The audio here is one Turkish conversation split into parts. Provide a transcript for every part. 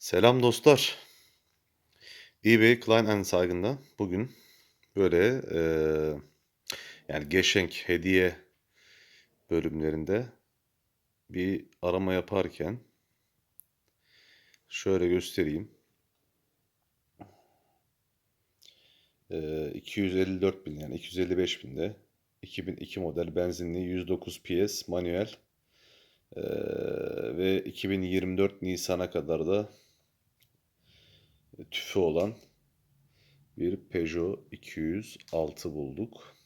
Selam dostlar. eBay Klein Saygın'da bugün böyle eee, yani Geschenk hediye bölümlerinde bir arama yaparken şöyle göstereyim. Eee 254 bin yani 255 binde 2002 model benzinli 109 PS manuel eee, ve 2024 Nisan'a kadar da tüfü olan bir Peugeot 206 bulduk.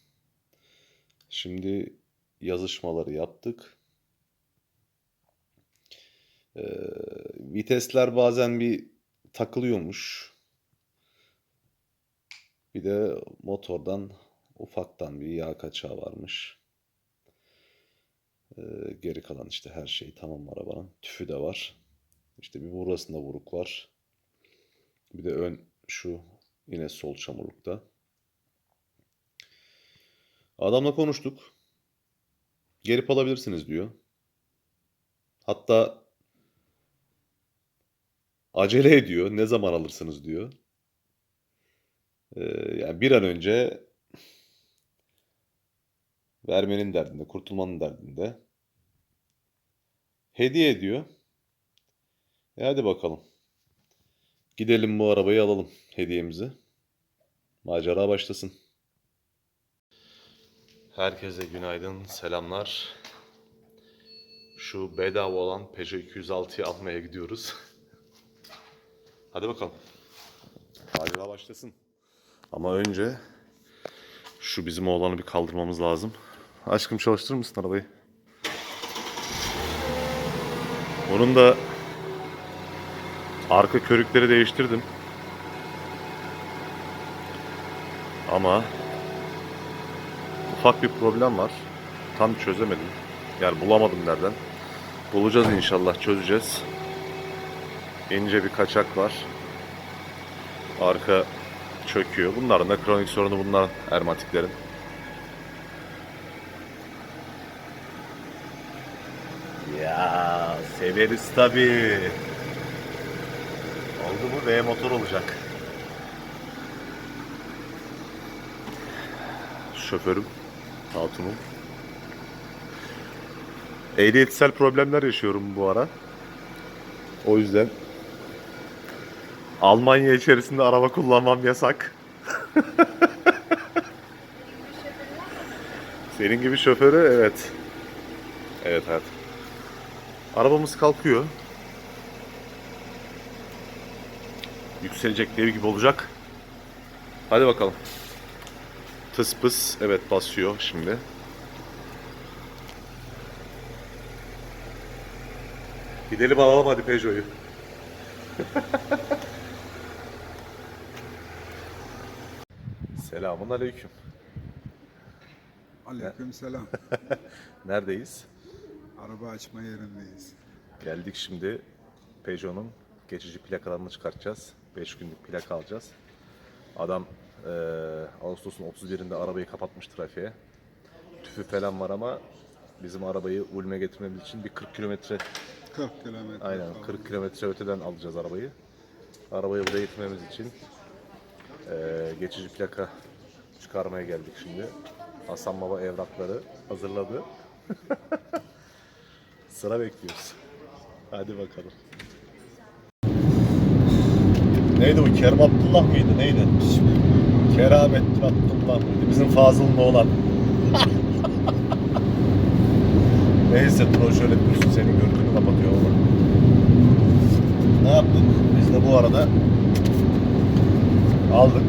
Şimdi yazışmaları yaptık. Ee, vitesler bazen bir takılıyormuş. Bir de motordan ufaktan bir yağ kaçağı varmış. Ee, geri kalan işte her şey tamam arabanın. Tüfü de var. İşte bir burasında vuruk var. Bir de ön şu yine sol çamurlukta. Adamla konuştuk. Gelip alabilirsiniz diyor. Hatta acele ediyor. Ne zaman alırsınız diyor. Ee, yani bir an önce vermenin derdinde, kurtulmanın derdinde. Hediye ediyor. E hadi bakalım. Gidelim bu arabayı alalım hediyemizi. Macera başlasın. Herkese günaydın, selamlar. Şu bedava olan Peugeot 206'yı almaya gidiyoruz. Hadi bakalım. Macera başlasın. Ama önce şu bizim oğlanı bir kaldırmamız lazım. Aşkım çalıştırır mısın arabayı? Bunun da Arka körükleri değiştirdim. Ama ufak bir problem var. Tam çözemedim. Yani bulamadım nereden. Bulacağız inşallah, çözeceğiz. İnce bir kaçak var. Arka çöküyor. Bunların da kronik sorunu bunlar ermatiklerin. Ya severiz tabii. Oldu V motor olacak. Şoförüm, hatunum. Ehliyetsel problemler yaşıyorum bu ara. O yüzden Almanya içerisinde araba kullanmam yasak. Senin gibi şoförü evet. Evet evet. Arabamız kalkıyor. Yükselecek dev gibi olacak. Hadi bakalım. Tıs pıs. Evet basıyor şimdi. Gidelim alalım hadi Peugeot'u. Selamun aleyküm. Aleykümselam. Neredeyiz? Araba açma yerindeyiz. Geldik şimdi Peugeot'un geçici plakalarını çıkartacağız. 5 günlük plaka alacağız. Adam eee Ağustos'un 31'inde arabayı kapatmış trafiğe. Tüfü falan var ama bizim arabayı Ulm'e getirmemiz için bir 40 kilometre 40 kilometre. aynen falan. 40 kilometre öteden alacağız arabayı. Arabayı buraya getirmemiz için eee, geçici plaka çıkarmaya geldik şimdi. Hasan Baba evrakları hazırladı. Sıra bekliyoruz. Hadi bakalım. Neydi bu? Kerim Abdullah mıydı? Neydi? Keramettin Abdullah mıydı? Bizim Fazıl'ın oğlan. Neyse dur o şöyle dursun senin görüntünü kapatıyor oğlan. Ne yaptık? Biz de bu arada aldık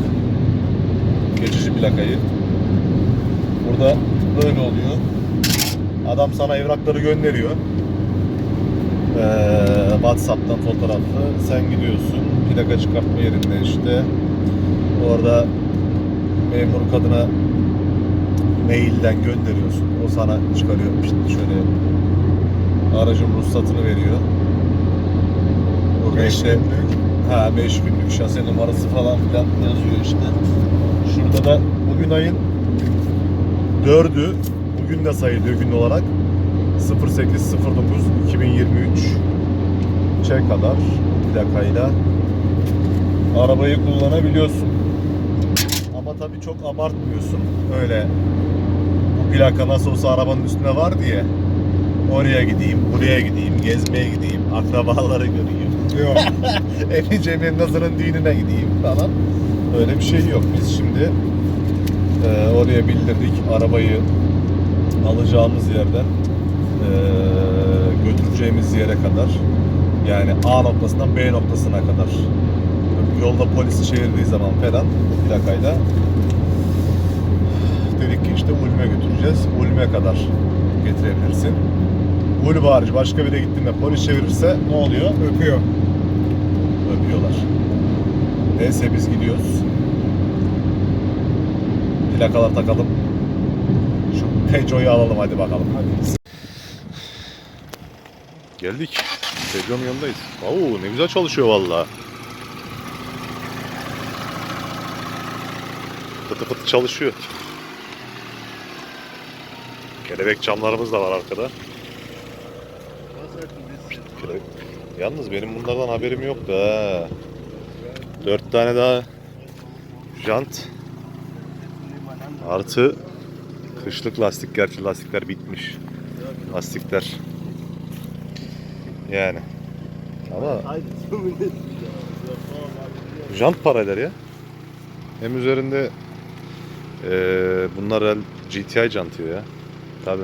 geçici plakayı. Burada böyle oluyor. Adam sana evrakları gönderiyor. Ee, WhatsApp'tan fotoğraflı. Sen gidiyorsun plaka çıkartma yerinde işte. Orada memur kadına mailden gönderiyorsun. O sana çıkarıyor işte şöyle aracın ruhsatını veriyor. Burada Beş işte ha 5 günlük şase numarası falan filan yazıyor işte. Şurada da bugün ayın 4'ü bugün de sayılıyor gün olarak. 08.09.2023 çe kadar plakayla arabayı kullanabiliyorsun. Ama tabii çok abartmıyorsun. Öyle bu plaka nasıl olsa arabanın üstüne var diye oraya gideyim, buraya gideyim, gezmeye gideyim, akrabaları göreyim. Yok. Emin Cemil Nazır'ın düğününe gideyim falan. Öyle bir şey yok. Biz şimdi e, oraya bildirdik. Arabayı alacağımız yerden e, götüreceğimiz yere kadar yani A noktasından B noktasına kadar yolda polisi çevirdiği zaman falan plakayla dedik ki işte Ulm'e götüreceğiz. Ulm'e kadar getirebilirsin. Ulm hariç başka bir yere gittiğinde polis çevirirse ne oluyor? Öpüyor. öpüyorlar. Neyse biz gidiyoruz. Plakalar takalım. Şu Peugeot'u alalım hadi bakalım. Hadi. Geldik. Peugeot'un yanındayız. Oo ne güzel çalışıyor valla. Fıtı fıtı çalışıyor. Kelebek camlarımız da var arkada. Yalnız benim bunlardan haberim yoktu ha. Dört tane daha jant artı kışlık lastik gerçi lastikler bitmiş. Lastikler yani. Ama jant para eder ya. Hem üzerinde eee bunlar el GTI jantıyor ya. Tabi.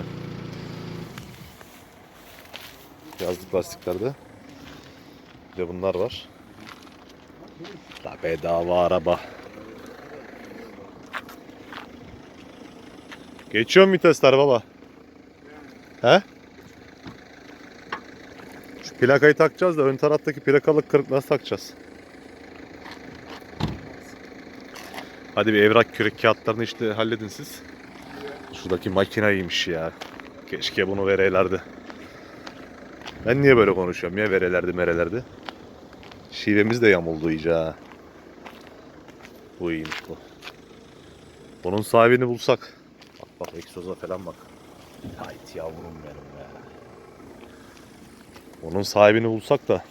Yazlık lastiklerde. Bir de bunlar var. La bedava araba. Geçiyor mu vitesler baba? He? Plakayı takacağız da ön taraftaki plakalık kırık nasıl takacağız? Hadi bir evrak kürek kağıtlarını işte halledin siz. Şuradaki makine iyiymiş ya. Keşke bunu verelerdi. Ben niye böyle konuşuyorum ya verelerdi merelerdi. Şivemiz de yamuldu iyice ha. Bu iyiymiş bu. Bunun sahibini bulsak. Bak bak egzoza falan bak. Hayt yavrum benim ya. Onun sahibini bulsak da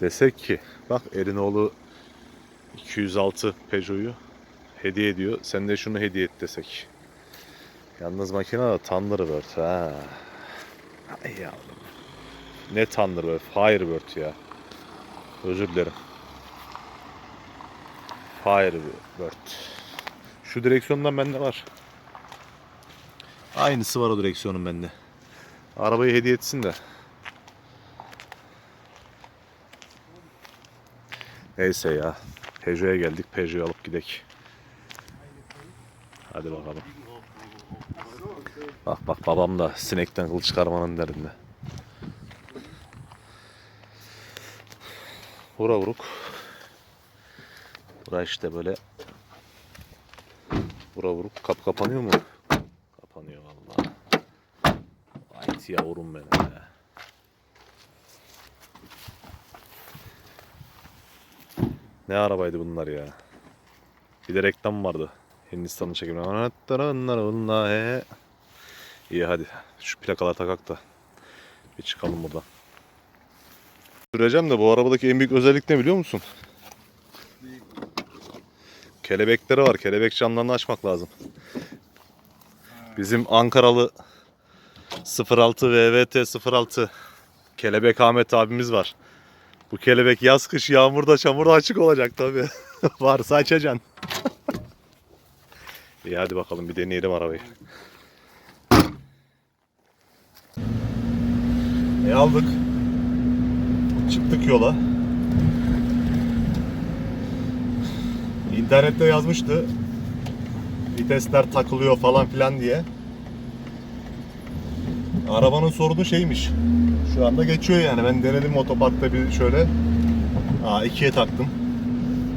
desek ki bak Erinoğlu 206 Peugeot'u hediye ediyor. Sen de şunu hediye et desek. Yalnız makine de Thunderbird ha. Ay yavrum. Ne Thunderbird? Firebird ya. Özür dilerim. Firebird. Şu direksiyondan bende var. Aynısı var o direksiyonun bende. Arabayı hediye etsin de. Neyse ya. Peugeot'a geldik. Peugeot'u alıp gidek. Hadi bakalım. Bak bak babam da sinekten kıl çıkarmanın derdinde. Vura vuruk. Bura işte böyle. Vura vuruk. Kap kapanıyor mu? Kapanıyor vallahi. Ait yavrum benim ya. Ne arabaydı bunlar ya? Bir de reklam vardı. Hindistan'ın çekimi. İyi hadi. Şu plakalar takak da. Bir çıkalım buradan. Süreceğim de bu arabadaki en büyük özellik ne biliyor musun? Kelebekleri var. Kelebek camlarını açmak lazım. Bizim Ankaralı 06 VVT 06 Kelebek Ahmet abimiz var. Bu kelebek yaz kış yağmurda çamurda açık olacak tabi. Varsa açacaksın. İyi hadi bakalım bir deneyelim arabayı. E aldık. Çıktık yola. İnternette yazmıştı. Vitesler takılıyor falan filan diye. Arabanın sorunu şeymiş. Şu anda geçiyor yani. Ben denedim otoparkta bir şöyle. Aa ikiye taktım.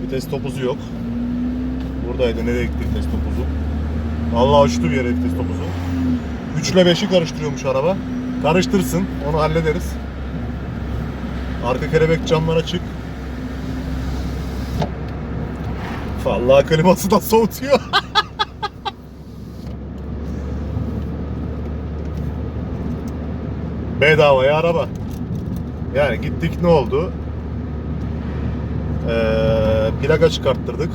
Vites topuzu yok. Buradaydı. Nereye gitti vites topuzu? Allah uçtu bir yere vites topuzu. 3 ile 5'i karıştırıyormuş araba. Karıştırsın. Onu hallederiz. Arka kelebek camlar açık. Vallahi kliması da soğutuyor. Bedavaya araba. Yani gittik ne oldu? Ee, plaka çıkarttırdık.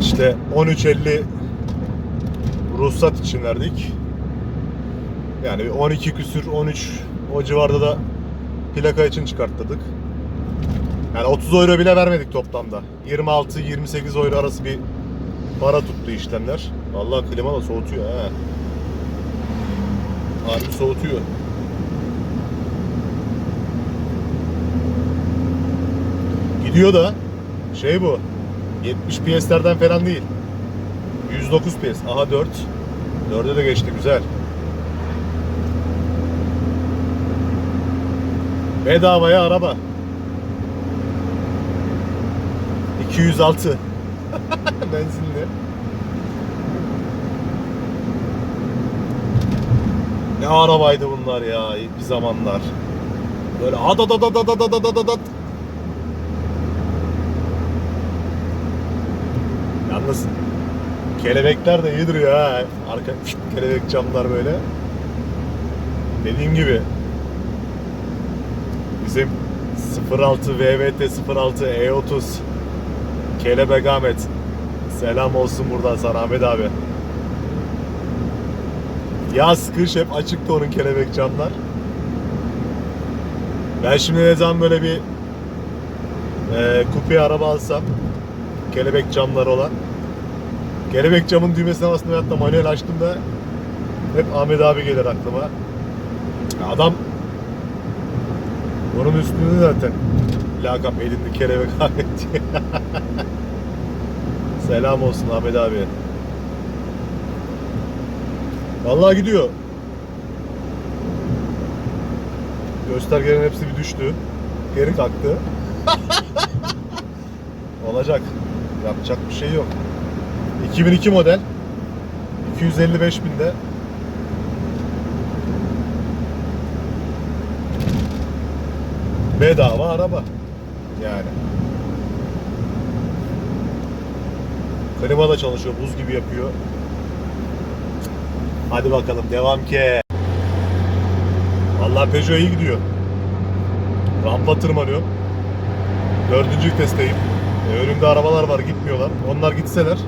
İşte 13.50 ruhsat için verdik. Yani 12 küsür 13 o civarda da plaka için çıkarttırdık. Yani 30 euro bile vermedik toplamda. 26-28 euro arası bir para tuttu işlemler. Vallahi klima da soğutuyor ha. Harbi soğutuyor. Gidiyor da şey bu 70 PS'lerden falan değil. 109 PS. Aha 4. 4'e de geçti güzel. Bedavaya araba. 206. Benzinli. Ne arabaydı bunlar ya bir zamanlar. Böyle adadadadadadadadadat. Yalnız kelebekler de iyi duruyor ha. Arka kelebek camlar böyle. Dediğim gibi bizim 06 VVT 06 E30 Kelebek Ahmet Selam olsun buradan sana Ahmet abi Yaz kış hep açıktı onun kelebek camlar Ben şimdi ne zaman böyle bir e, kupe araba alsam kelebek camları olan kelebek camın düğmesine bastım veyahut da manuel açtığımda hep Ahmet abi gelir aklıma adam bunun üstünde zaten lakap elinde kelebek Ahmet diye. Selam olsun Ahmet abi. Vallahi gidiyor. Göstergelerin hepsi bir düştü. Geri kalktı. Olacak. Yapacak bir şey yok. 2002 model. 255 binde. Bedava araba. Yani. Klima da çalışıyor, buz gibi yapıyor. Hadi bakalım devam ki. Vallahi Peugeot iyi gidiyor. Rampa tırmanıyor. Dördüncü vitesteyim. E, önümde arabalar var gitmiyorlar. Onlar gitseler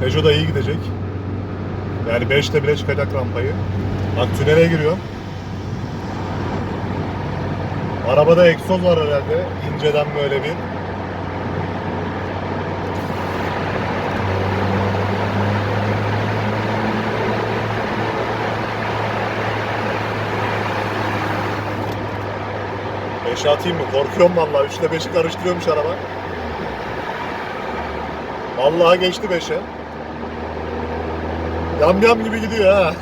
Peugeot da iyi gidecek. Yani 5'te bile çıkacak rampayı. Bak tünele giriyorum. Arabada egzoz var herhalde. İnceden böyle bir. Beşe atayım mı? Korkuyorum vallahi. Üçle beşi karıştırıyormuş araba. Vallahi geçti beşe. Yam yam gibi gidiyor ha.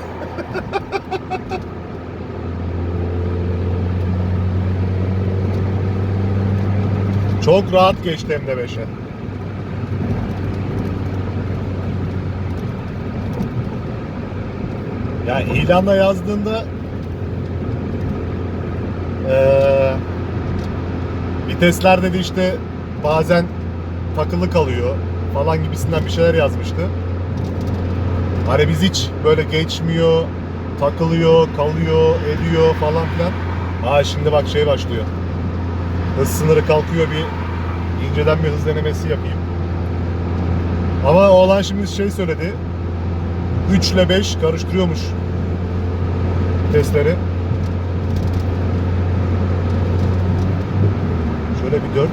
Çok rahat geçti hem de 5'e. Ya ilanda yazdığında eee vitesler dedi işte bazen takılı kalıyor falan gibisinden bir şeyler yazmıştı. Hani biz hiç böyle geçmiyor, takılıyor, kalıyor, ediyor falan filan. Aa şimdi bak şey başlıyor hız sınırı kalkıyor bir inceden bir hız denemesi yapayım. Ama oğlan şimdi şey söyledi. 3 ile 5 karıştırıyormuş testleri. Şöyle bir 4.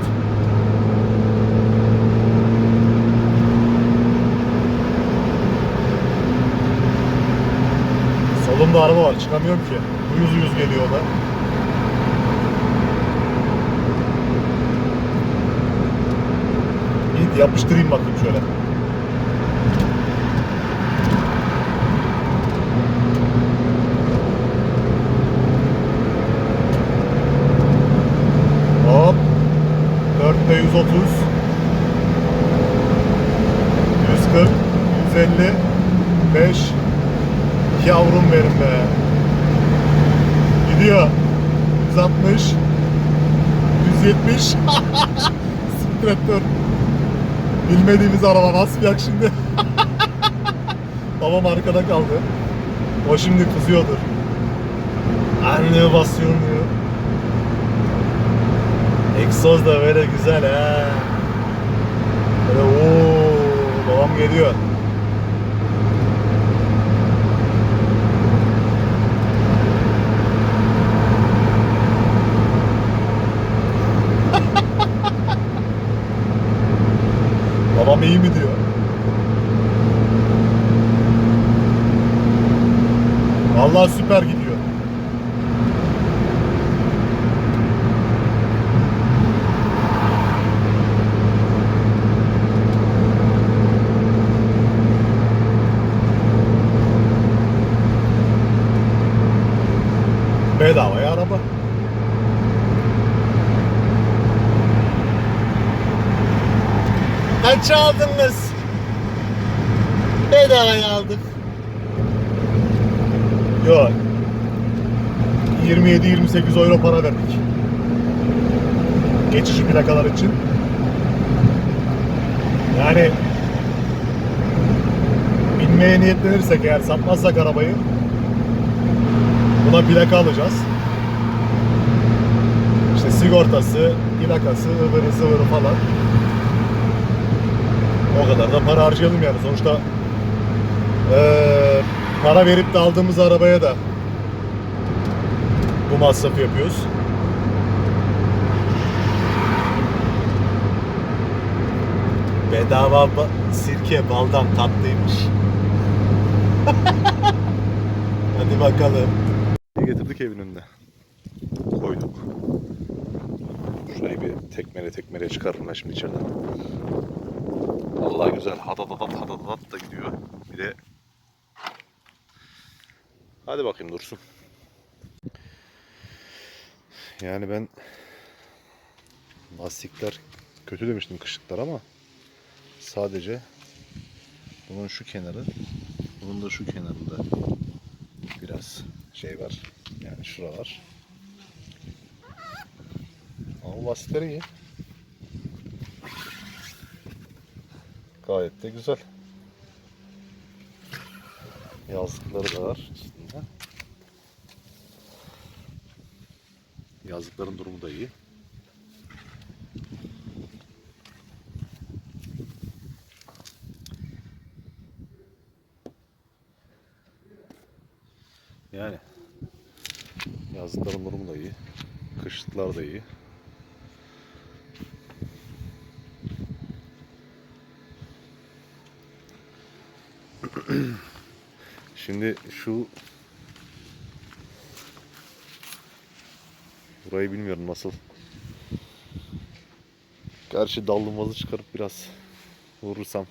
Solumda araba var çıkamıyorum ki. Uyuz uyuz geliyor o da. Bir yapıştırayım bakayım şöyle. 130. 140. 150. 5. Yavrum benim be. Gidiyor. 160. 170. Siktir et dur. Bilmediğimiz araba basmayacak şimdi. Babam arkada kaldı. O şimdi kızıyordur. Anne basıyorum diyor. Egzoz da böyle güzel ha. Böyle ooo babam geliyor. babam iyi mi diyor. Vallahi süper gidiyor. Bedavaya araba. Kaç aldınız? Bedavaya aldık. Yok. 27-28 euro para verdik. Geçici plakalar için. Yani binmeye niyetlenirsek eğer satmazsak arabayı buna plaka alacağız. Sigortası, plakası, ıvırı zıvırı falan. O kadar da para harcayalım yani. Sonuçta eee, para verip de aldığımız arabaya da bu masrafı yapıyoruz. Bedava ba- sirke baldan tatlıymış. Hadi bakalım. Getirdik evin önüne. Şurayı bir tekmele tekmele çıkarırım ben şimdi içeriden. Allah güzel hadadadat hadadadat da gidiyor. Bir de Hadi bakayım dursun. Yani ben lastikler kötü demiştim kışlıklar ama sadece bunun şu kenarı bunun da şu kenarında biraz şey var. Yani şuralar. Lastikleri iyi. Gayet de güzel. Yazlıkları da var üstünde. Yazlıkların durumu da iyi. Yani yazlıkların durumu da iyi. Kışlıklar da iyi. Şimdi şu burayı bilmiyorum nasıl. Gerçi dallımazı çıkarıp biraz vurursam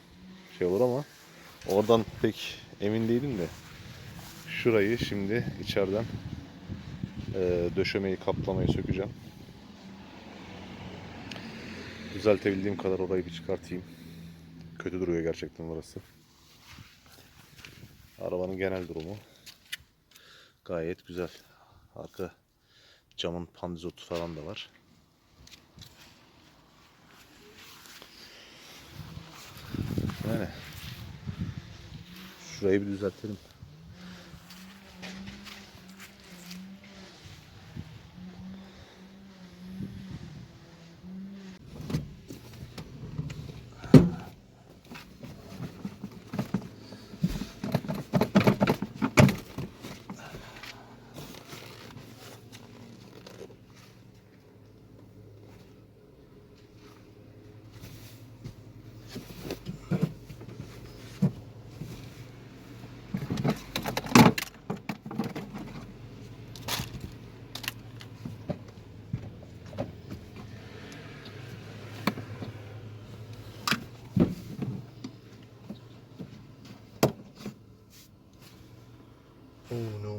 şey olur ama oradan pek emin değilim de şurayı şimdi içeriden eee, döşemeyi kaplamayı sökeceğim. Düzeltebildiğim kadar orayı bir çıkartayım. Kötü duruyor gerçekten orası. Arabanın genel durumu gayet güzel. Arka camın pandizotu falan da var. Yani şurayı bir düzeltelim. 1.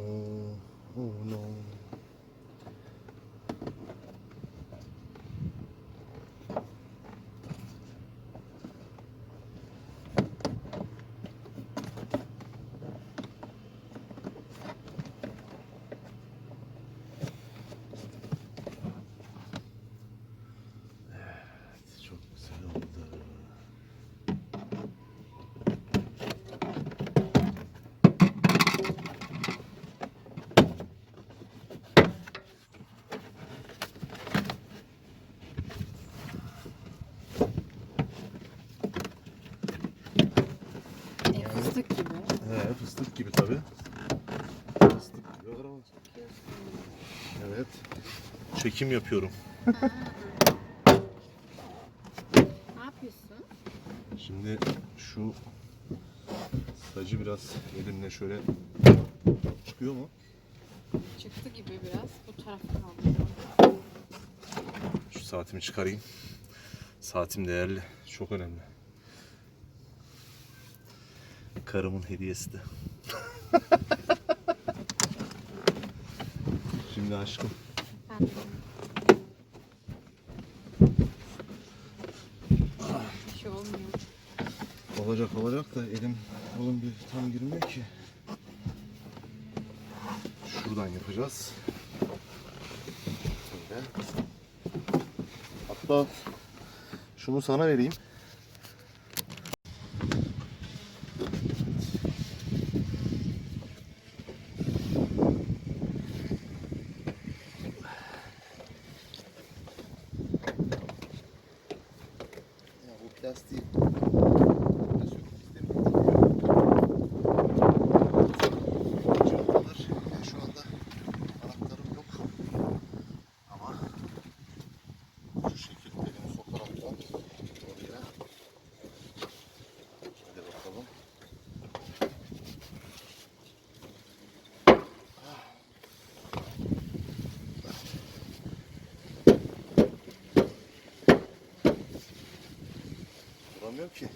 He, fıstık gibi tabi. Fıstık gibi araba. Evet. Çekim yapıyorum. Ne yapıyorsun? Şimdi şu sacı biraz elimle şöyle çıkıyor mu? Çıktı gibi biraz. Bu tarafta kaldı. Şu saatimi çıkarayım. Saatim değerli. Çok önemli. Karımın hediyesi de. Şimdi aşkım. Bir şey olmuyor. Olacak olacak da elim oğlum bir tam girmiyor ki. Şuradan yapacağız. Böyle. Hatta şunu sana vereyim. Ya bu plastiği Çantalar. Yani şu anda anahtarım yok. Ama şu şekilde elimi sokarak da oraya. Hadi bakalım. Duramıyorum ki.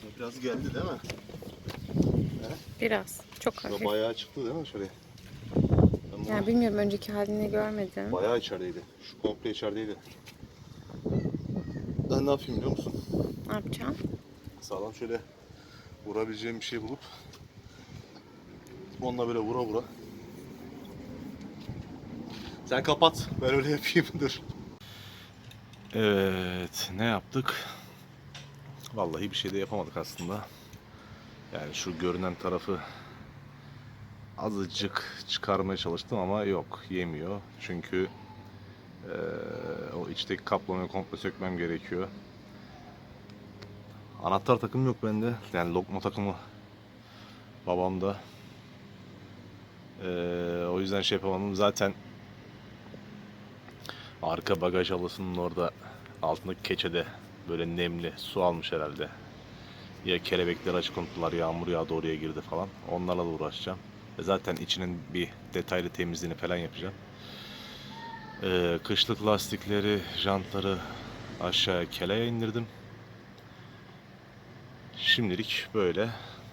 Şuna biraz geldi değil mi? Biraz. Çok hafif. bayağı çıktı değil mi şuraya? Ben bunu- Yani bilmiyorum önceki halini görmedim. Bayağı içerideydi. Şu komple içerideydi. Ben ne yapayım biliyor musun? Ne yapacağım? Sağlam şöyle vurabileceğim bir şey bulup onunla böyle vura vura. Sen kapat. Ben öyle yapayım. Dur. Evet. Ne yaptık? Vallahi bir şey de yapamadık aslında. Yani şu görünen tarafı azıcık çıkarmaya çalıştım ama yok yemiyor. Çünkü eee, o içteki kaplamayı komple sökmem gerekiyor. Anahtar takımı yok bende. Yani lokma takımı babamda. Eee, o yüzden şey yapamadım. Zaten arka bagaj halısının orada altındaki keçede böyle nemli su almış herhalde. Ya kelebekler açık unuttular, yağmur yağdı oraya girdi falan. Onlarla da uğraşacağım. E zaten içinin bir detaylı temizliğini falan yapacağım. Ee, kışlık lastikleri, jantları aşağıya keleye indirdim. Şimdilik böyle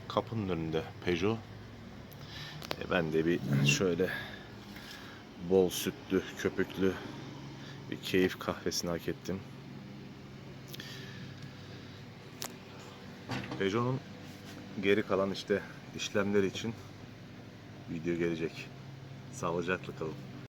kapının önünde Peugeot. E ben de bir şöyle bol sütlü, köpüklü bir keyif kahvesini hak ettim. Peugeot'un geri kalan işte işlemleri için video gelecek. Sağlıcakla kalın.